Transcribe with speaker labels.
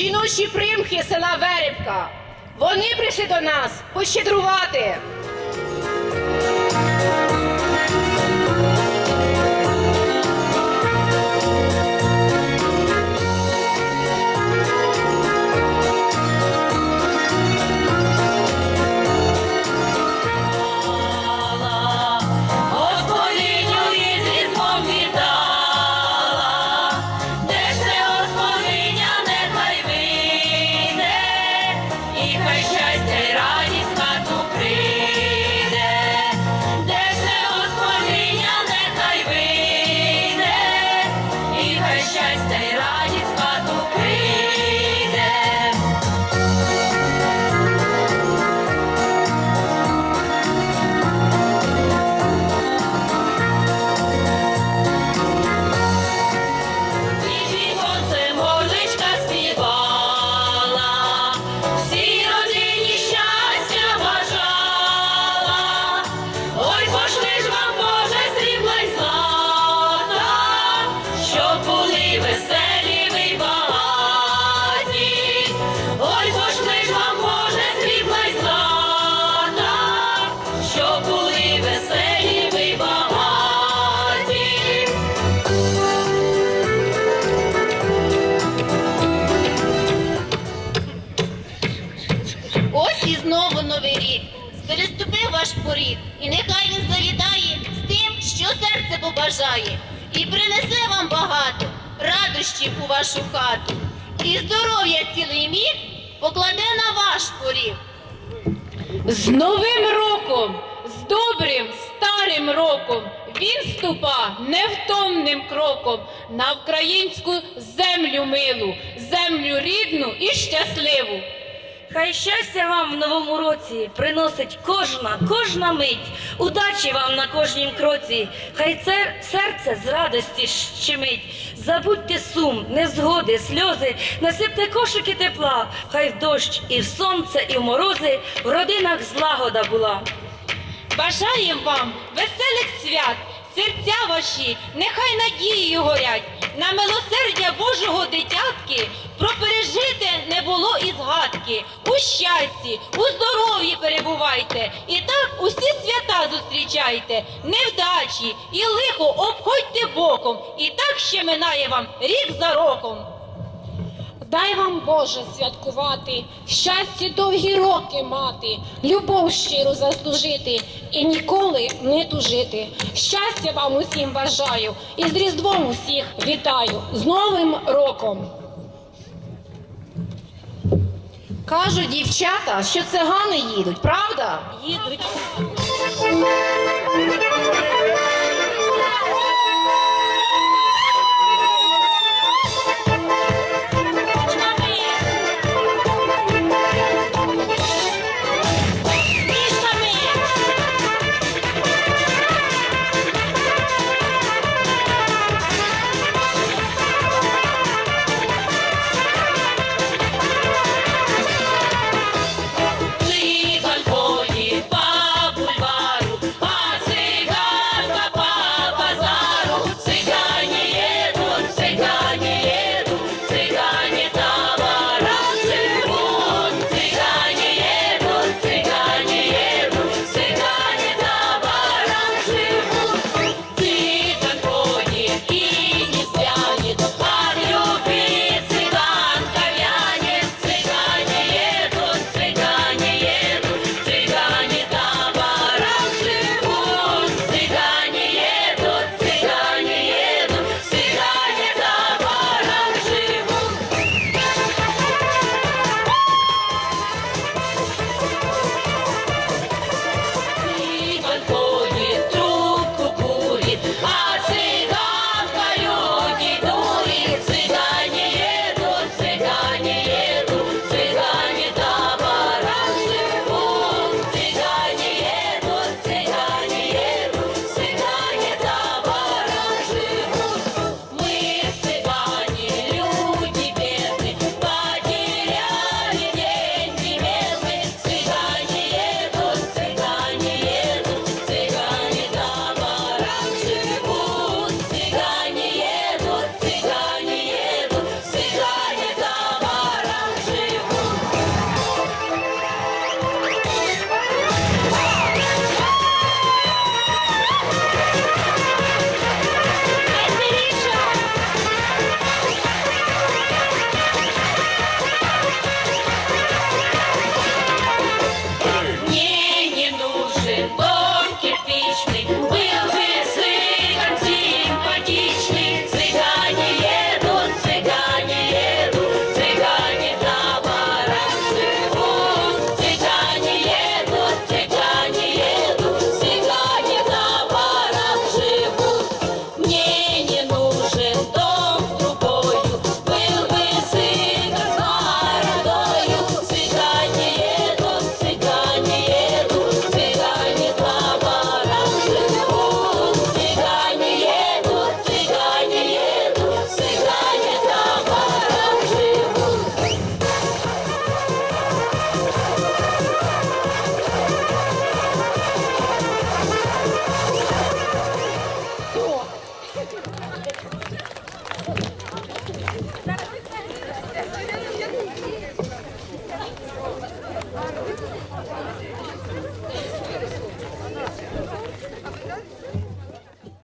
Speaker 1: жіночі примхи села Веребка. Вони прийшли до нас пощедрувати.
Speaker 2: Поріг, і нехай він завітає з тим, що серце побажає, і принесе вам багато радощів у вашу хату. І здоров'я цілий міг покладе на ваш поріг.
Speaker 1: З Новим роком, з добрим старим роком він ступа невтомним кроком на українську землю милу, землю рідну і щасливу.
Speaker 3: Хай щастя вам в новому році приносить кожна, кожна мить, удачі вам на кожнім кроці, хай це серце з радості щемить. Забудьте сум, незгоди, сльози, насипте кошики тепла, хай в дощ і в сонце, і в морози в родинах злагода була.
Speaker 1: Бажаємо вам веселих свят, серця ваші, нехай надією горять, на милосердя Божого дитятки, було і згадки. У щасті, у здоров'ї перебувайте, і так усі свята зустрічайте, невдачі і лихо обходьте боком, і так ще минає вам рік за роком.
Speaker 4: Дай вам Боже святкувати, щастя довгі роки мати, любов щиру заслужити і ніколи не тужити. Щастя вам усім бажаю і з Різдвом усіх вітаю з Новим роком!
Speaker 1: Кажуть дівчата, що цигани їдуть, правда?
Speaker 3: Їдуть.